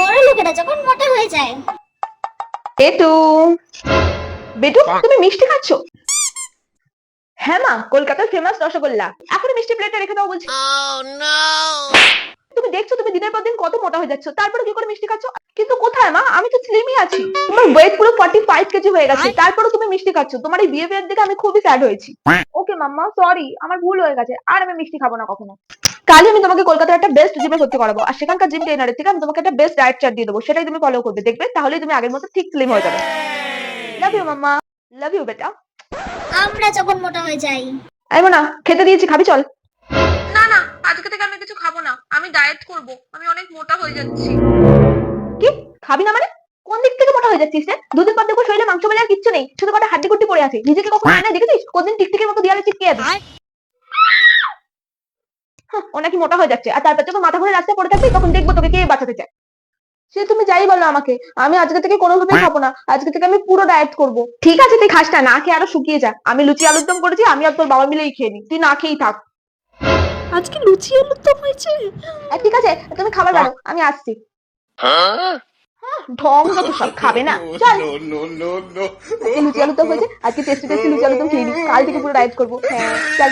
বড় লোকেরা যখন মোটা হয়ে যায়। বেটু বেটু তুমি মিষ্টি খাচ্ছ? হ্যাঁ মা কলকাতার ফেমাস রসগোল্লা। এখন মিষ্টি প্লেটে রেখে দাও বলছি। তুমি দেখছ তুমি দিনের পর দিন কত মোটা হয়ে যাচ্ছ। তারপরে কি করে মিষ্টি খাচ্ছ? কিন্তু কোথায় মা? আমি তো স্লিমই আছি। তোমার ওয়েট পুরো ফর্টি ফাইভ কেজি হয়ে গেছে। তারপরে তুমি মিষ্টি খাচ্ছ। তোমার এই বিহেভিয়ার দেখে আমি খুবই স্যাড হয়েছি। ওকে মাম্মা সরি আমার ভুল হয়ে গেছে। আর আমি মিষ্টি খাব না কখনো। কালই আমি তোমাকে কলকাতার একটা বেস্ট জিমে ভর্তি করাবো। আর সেখানকার জিম ট্রেনারের থেকে আমি তোমাকে একটা বেস্ট ডায়েট চার্ট দিয়ে দেবো। সেটাই তুমি ফলো করবে দেখবে? তাহলেই তুমি আগের মতো ঠিক স্লিম হয়ে যাবে। Love you mamma. Love you বেটা। আমরা যখন মোটা হয়ে যাই। আইবো না খেতে দিয়েছি খাবি চল। না না আজকে থেকে আমি কিছু খাব না। আমি ডায়েট করব। আমি অনেক মোটা হয়ে যাচ্ছি। কি? খাবি না মানে? কোন দিক থেকে মোটা হয়ে যাচ্ছিস রে? দুদিন পর দেখো শরীরে মাংস বলে আর কিচ্ছু নেই। শুধু কটা হাড্ডি কুট্টি পড়ে আছে নিজেকে কখনো আয়নায় দেখেছিস? কোনদিন টিকটিকের মতো দেয়ালে চিপকে আছে ও নাকি মোটা হয়ে যাচ্ছে। আর তারপর যখন মাথা ঘুরে রাস্তায় পড়ে থাকবি তখন দেখব তোকে কে বাঁচাতে চায়। সে তুমি যাই বলো আমাকে আমি আজকে থেকে কোনোভাবেই খাব না। আজকে থেকে আমি পুরো ডায়েট করব। ঠিক আছে তুই খাস না না খেয়ে আরও শুকিয়ে যা। আমি লুচি আলুর দম করেছি আমি আর তোর বাবা মিলেই খেয়ে নি। তুই না খেয়েই থাক। আজকে লুচি আলুর দম হয়েছে? আর ঠিক আছে তুমি খাবার বাড়ো আমি আসছি। হ্যাঁ, ঢং যত সব খাবে না। চল। লুচি আলুর দম হয়েছে আজকে টেস্টি টেস্টি লুচি আলুর দম খেয়ে নি। কাল থেকে পুরো ডায়েট করব। হ্যাঁ চল।